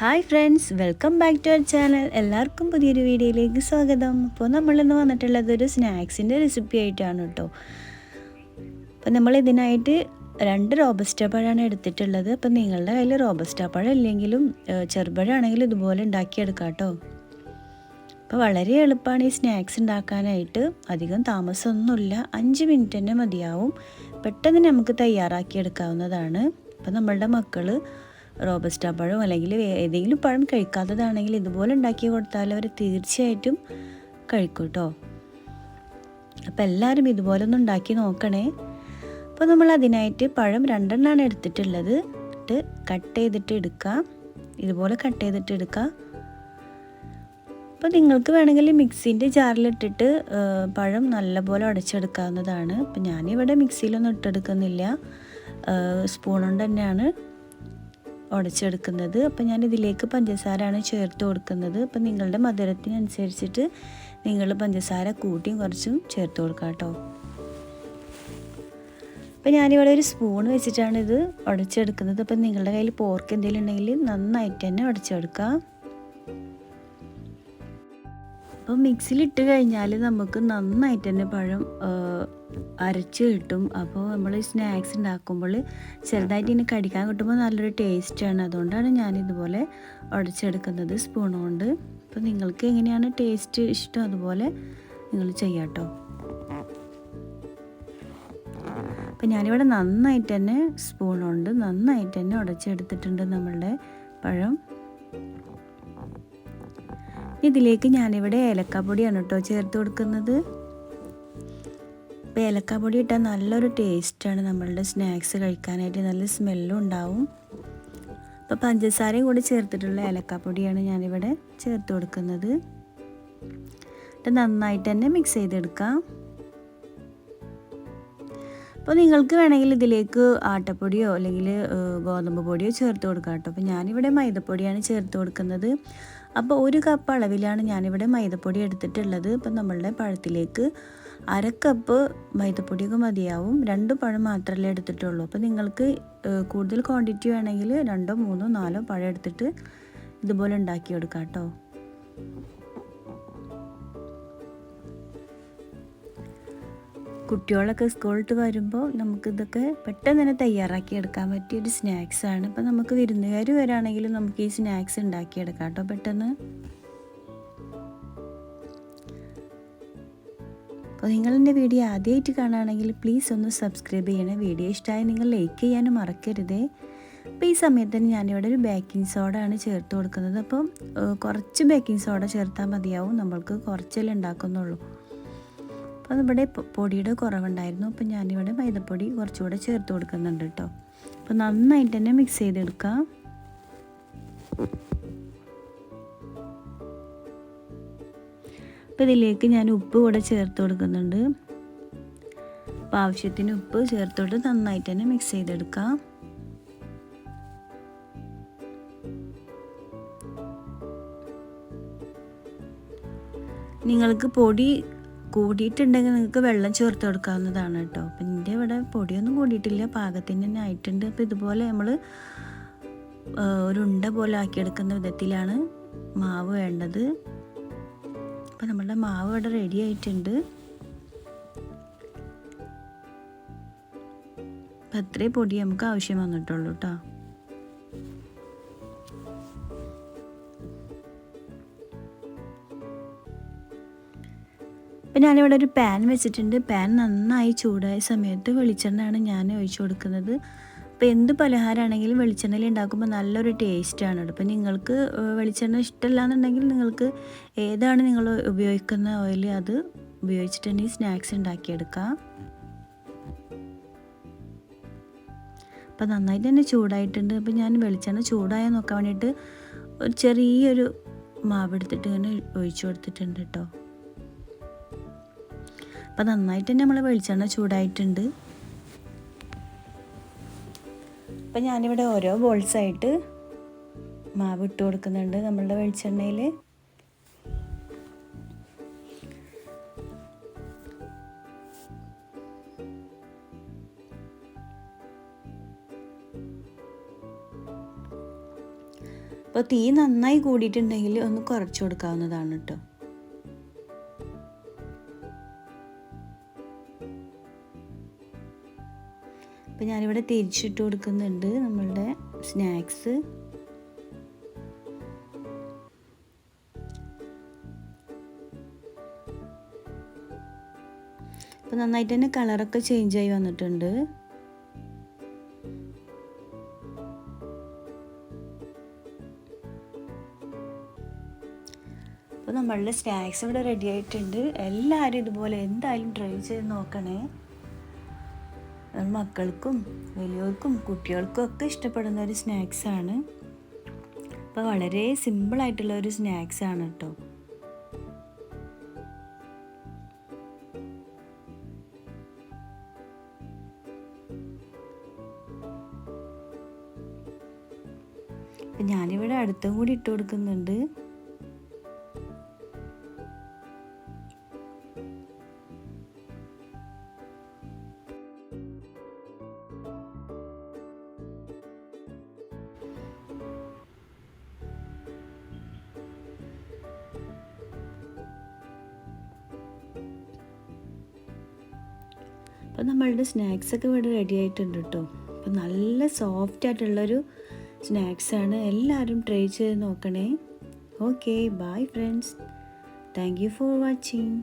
Hi friends welcome back to our channel. എല്ലാവർക്കും പുതിയൊരു വീഡിയോയിലേക്ക് സ്വാഗതം. അപ്പോൾ നമ്മളിന്ന് വന്നിട്ടുള്ളത് ഒരു സ്നാക്സിന്റെ റെസിപ്പി ആയിട്ടാണ് കേട്ടോ. അപ്പോൾ നമ്മൾ ഇതിനായിട്ട് രണ്ട് റോബസ്റ്റ പഴമാണ് എടുത്തിട്ടുള്ളത്. അപ്പോൾ നിങ്ങളുടെ കയ്യിൽ റോബസ്റ്റ പഴം ഇല്ലെങ്കിലും ചെറുപഴമാണെങ്കിലും ഇതുപോലെ ഉണ്ടാക്കിയെടുക്കാം കേട്ടോ. അപ്പോൾ വളരെ എളുപ്പമാണ് ഈ സ്നാക്സ് ഉണ്ടാക്കാനായിട്ട്. അധികം താമസമൊന്നുമില്ല. അഞ്ച് മിനിറ്റ് തന്നെ മതിയാവും. പെട്ടെന്ന് നമുക്ക് തയ്യാറാക്കിയെടുക്കാവുന്നതാണ്. അപ്പോൾ നമ്മളുടെ മക്കൾ റോബസ്റ്റ പഴം അല്ലെങ്കിൽ ഏതെങ്കിലും പഴം കഴിക്കാത്തതാണെങ്കിൽ ഇതുപോലെ ഉണ്ടാക്കി കൊടുത്താൽ അവർ തീർച്ചയായിട്ടും കഴിക്കും കേട്ടോ അപ്പോൾ എല്ലാവരും ഇതുപോലെ ഒന്ന് ഉണ്ടാക്കി നോക്കണേ. അപ്പോൾ നമ്മൾ അതിനായിട്ട് പഴം രണ്ടെണ്ണമാണ് എടുത്തിട്ടുള്ളത്. ഇട്ട് കട്ട് ചെയ്തിട്ട് എടുക്കാം. ഇതുപോലെ കട്ട് ചെയ്തിട്ട് എടുക്കാം. അപ്പോൾ നിങ്ങൾക്ക് വേണമെങ്കിൽ മിക്സിന്റെ ജാറിലിട്ടിട്ട് പഴം നല്ലപോലെ ഉടച്ചെടുക്കാവുന്നതാണ് അപ്പം ഞാനിവിടെ മിക്സിയിലൊന്നും ഇട്ടെടുക്കുന്നില്ല. സ്പൂൺ കൊണ്ട് തന്നെയാണ് ഉടച്ചെടുക്കുന്നത്. അപ്പം ഞാൻ ഇതിലേക്ക് പഞ്ചസാരയാണ് ചേർത്ത് കൊടുക്കുന്നത്. അപ്പം നിങ്ങളുടെ മധുരത്തിനനുസരിച്ചിട്ട് നിങ്ങൾ പഞ്ചസാര കൂട്ടിയും കുറച്ചും ചേർത്ത് കൊടുക്കാം കേട്ടോ. അപ്പം ഞാനിവിടെ ഒരു സ്പൂൺ വെച്ചിട്ടാണ് ഇത് ഉടച്ചെടുക്കുന്നത്. അപ്പം നിങ്ങളുടെ കയ്യിൽ പോർക്ക് എന്തെങ്കിലും ഉണ്ടെങ്കിൽ നന്നായിട്ട് തന്നെ ഉടച്ചെടുക്കുക അപ്പോൾ മിക്സിയിലിട്ട് കഴിഞ്ഞാൽ നമുക്ക് നന്നായിട്ട് തന്നെ പഴം അരച്ച് കിട്ടും. അപ്പോൾ നമ്മൾ സ്നാക്സ് ഉണ്ടാക്കുമ്പോൾ ചെറുതായിട്ട് ഇനി കടിക്കാൻ കിട്ടുമ്പോൾ നല്ലൊരു ടേസ്റ്റാണ് അതുകൊണ്ടാണ് ഞാൻ ഇതുപോലെ ഉടച്ചെടുക്കുന്നത് സ്പൂൺ കൊണ്ട്. അപ്പോൾ നിങ്ങൾക്ക് എങ്ങനെയാണ് ടേസ്റ്റ് ഇഷ്ടം അതുപോലെ നിങ്ങൾ ചെയ്യാട്ടോ അപ്പം ഞാനിവിടെ നന്നായിട്ട് തന്നെ സ്പൂൺ കൊണ്ട് നന്നായിട്ട് തന്നെ ഉടച്ചെടുത്തിട്ടുണ്ട് നമ്മളുടെ പഴം. ഇതിലേക്ക് ഞാനിവിടെ ഏലക്കാപ്പൊടിയാണ് കേട്ടോ ചേർത്ത് കൊടുക്കുന്നത്. അപ്പോൾ ഏലക്കാപ്പൊടി ഇട്ടാൽ നല്ലൊരു ടേസ്റ്റാണ് നമ്മളുടെ സ്നാക്സ് കഴിക്കാനായിട്ട്. നല്ല സ്മെല്ലും ഉണ്ടാവും. അപ്പോൾ പഞ്ചസാരയും കൂടി ചേർത്തിട്ടുള്ള ഏലക്കാപ്പൊടിയാണ് ഞാനിവിടെ ചേർത്ത് കൊടുക്കുന്നത്. എന്നിട്ട് നന്നായിട്ട് തന്നെ മിക്സ് ചെയ്തെടുക്കാം. അപ്പോൾ നിങ്ങൾക്ക് വേണമെങ്കിൽ ഇതിലേക്ക് ആട്ടപ്പൊടിയോ അല്ലെങ്കിൽ ഗോതമ്പ് പൊടിയോ ചേർത്ത് കൊടുക്കാം കേട്ടോ. അപ്പോൾ ഞാനിവിടെ മൈദപ്പൊടിയാണ് ചേർത്ത് കൊടുക്കുന്നത്. അപ്പോൾ ഒരു കപ്പ് അളവിലാണ് ഞാനിവിടെ മൈദപ്പൊടി എടുത്തിട്ടുള്ളത്. അപ്പോൾ നമ്മളുടെ പഴത്തിലേക്ക് അര കപ്പ് മൈദപ്പൊടിയൊക്കെ മതിയാവും. രണ്ട് പഴം മാത്രമല്ലേ എടുത്തിട്ടുള്ളൂ. അപ്പോൾ നിങ്ങൾക്ക് കൂടുതൽ ക്വാണ്ടിറ്റി വേണമെങ്കിൽ രണ്ടോ മൂന്നോ നാലോ പഴം എടുത്തിട്ട് ഇതുപോലെ ഉണ്ടാക്കിയെടുക്കാം കേട്ടോ. കുട്ടികളൊക്കെ സ്കൂളിട്ട് വരുമ്പോൾ നമുക്കിതൊക്കെ പെട്ടെന്ന് തന്നെ തയ്യാറാക്കി എടുക്കാൻ പറ്റിയ ഒരു സ്നാക്സാണ് ഇപ്പം നമുക്ക് വിരുന്നുകാർ വരാണെങ്കിലും നമുക്ക് ഈ സ്നാക്സ് ഉണ്ടാക്കിയെടുക്കാം കേട്ടോ പെട്ടെന്ന്. അപ്പോൾ നിങ്ങളെന്റെ വീഡിയോ ആദ്യമായിട്ട് കാണുകയാണെങ്കിൽ പ്ലീസ് ഒന്ന് സബ്സ്ക്രൈബ് ചെയ്യണേ. വീഡിയോ ഇഷ്ടമായി നിങ്ങൾ ലൈക്ക് ചെയ്യാനും മറക്കരുതേ. അപ്പോൾ ഈ സമയത്ത് തന്നെ ഞാനിവിടെ ഒരു ബേക്കിംഗ് സോഡ ആണ് ചേർത്ത് കൊടുക്കുന്നത്. അപ്പം കുറച്ച് ബേക്കിംഗ് സോഡ ചേർത്താൽ മതിയാവും. നമ്മൾക്ക് കുറച്ചല്ലേ ഉണ്ടാക്കുന്നുള്ളൂ. അപ്പോൾ ഇവിടെ പൊടിയുടെ കുറവുണ്ടായിരുന്നു. അപ്പം ഞാനിവിടെ മൈദപ്പൊടി കുറച്ചുകൂടെ ചേർത്ത് കൊടുക്കുന്നുണ്ട് കേട്ടോ. അപ്പോൾ നന്നായിട്ട് തന്നെ മിക്സ് ചെയ്തെടുക്കാം. അപ്പോൾ ഇതിലേക്ക് ഞാൻ ഉപ്പ് കൂടെ ചേർത്ത് കൊടുക്കുന്നുണ്ട്. അപ്പോൾ ആവശ്യത്തിന് ഉപ്പ് ചേർത്തോട്ട് നന്നായിട്ട് തന്നെ മിക്സ് ചെയ്തെടുക്കാം. നിങ്ങൾക്ക് പൊടി കൂടിയിട്ടുണ്ടെങ്കിൽ നിങ്ങൾക്ക് വെള്ളം ചേർത്ത് കൊടുക്കാവുന്നതാണ് കേട്ടോ. അപ്പം എന്റെ ഇവിടെ പൊടിയൊന്നും കൂടിയിട്ടില്ല പാകത്തിന് തന്നെ ആയിട്ടുണ്ട്. അപ്പോൾ ഇതുപോലെ നമ്മൾ ഒരു ഉണ്ട പോലെ ആക്കിയെടുക്കുന്ന വിധത്തിലാണ് മാവ് വേണ്ടത്. അപ്പം നമ്മളുടെ മാവ് ഇവിടെ റെഡി ആയിട്ടുണ്ട്. അപ്പം അത്രേ പൊടി നമുക്ക് ആവശ്യം വന്നിട്ടുള്ളൂ കേട്ടോ അപ്പം ഞാനിവിടെ ഒരു പാൻ വെച്ചിട്ടുണ്ട്. പാൻ നന്നായി ചൂടായ സമയത്ത് വെളിച്ചെണ്ണയാണ് ഞാൻ ഒഴിച്ചു കൊടുക്കുന്നത്. അപ്പോൾ എന്ത് പലഹാരമാണെങ്കിലും വെളിച്ചെണ്ണയിൽ ഉണ്ടാക്കുമ്പോൾ നല്ലൊരു ടേസ്റ്റാണ് അപ്പോൾ നിങ്ങൾക്ക് വെളിച്ചെണ്ണ ഇഷ്ടമല്ല എന്നുണ്ടെങ്കിൽ നിങ്ങൾക്ക് ഏതാണ് നിങ്ങൾ ഉപയോഗിക്കുന്ന ഓയിൽ അത് ഉപയോഗിച്ചിട്ട് തന്നെ ഈ സ്നാക്സ് ഉണ്ടാക്കിയെടുക്കാം. അപ്പോൾ നന്നായിട്ട് തന്നെ ചൂടായിട്ടുണ്ട്. അപ്പോൾ ഞാൻ വെളിച്ചെണ്ണ ചൂടായ നോക്കാൻ വേണ്ടിയിട്ട് ഒരു ചെറിയൊരു മാവ് എടുത്തിട്ട് ഇങ്ങനെ ഒഴിച്ചു കൊടുത്തിട്ടുണ്ട് കേട്ടോ. അപ്പോൾ നന്നായിട്ട് തന്നെ നമ്മൾ വെളിച്ചെണ്ണ ചൂടായിട്ടുണ്ട്. അപ്പം ഞാനിവിടെ ഓരോ ബോൾസായിട്ട് മാവ് ഇട്ട് കൊടുക്കുന്നുണ്ട് നമ്മളുടെ വെളിച്ചെണ്ണയിൽ. അപ്പോൾ തീ നന്നായി കൂടിയിട്ടുണ്ടെങ്കിൽ ഒന്ന് കുറച്ച് കൊടുക്കാവുന്നതാണ് കേട്ടോ. അപ്പോൾ ഞാനിവിടെ തിരിച്ചിട്ട് കൊടുക്കുന്നുണ്ട് നമ്മളുടെ സ്നാക്സ്. അപ്പോൾ നന്നായിട്ട് തന്നെ കളറൊക്കെ ചേഞ്ച് ആയി വന്നിട്ടുണ്ട്. അപ്പോൾ നമ്മളുടെ സ്നാക്സ് ഇവിടെ റെഡി ആയിട്ടുണ്ട്. എല്ലാവരും ഇതുപോലെ എന്തായാലും ട്രൈ ചെയ്ത് നോക്കണേ. മക്കൾക്കും വലിയവർക്കും കുട്ടികൾക്കും ഒക്കെ ഇഷ്ടപ്പെടുന്ന ഒരു സ്നാക്സാണ് അപ്പോൾ വളരെ സിമ്പിളായിട്ടുള്ള ഒരു സ്നാക്സാണ് കേട്ടോ ഞാനിവിടെ അടുത്തും കൂടി ഇട്ട് കൊടുക്കുന്നുണ്ട്. അപ്പോൾ നമ്മളുടെ സ്നാക്സൊക്കെ ഇവിടെ റെഡി ആയിട്ടുണ്ട് കേട്ടോ. അപ്പോൾ നല്ല സോഫ്റ്റ് ആയിട്ടുള്ളൊരു സ്നാക്സാണ് എല്ലാവരും ട്രൈ ചെയ്ത് നോക്കണേ. Okay bye friends thank you for watching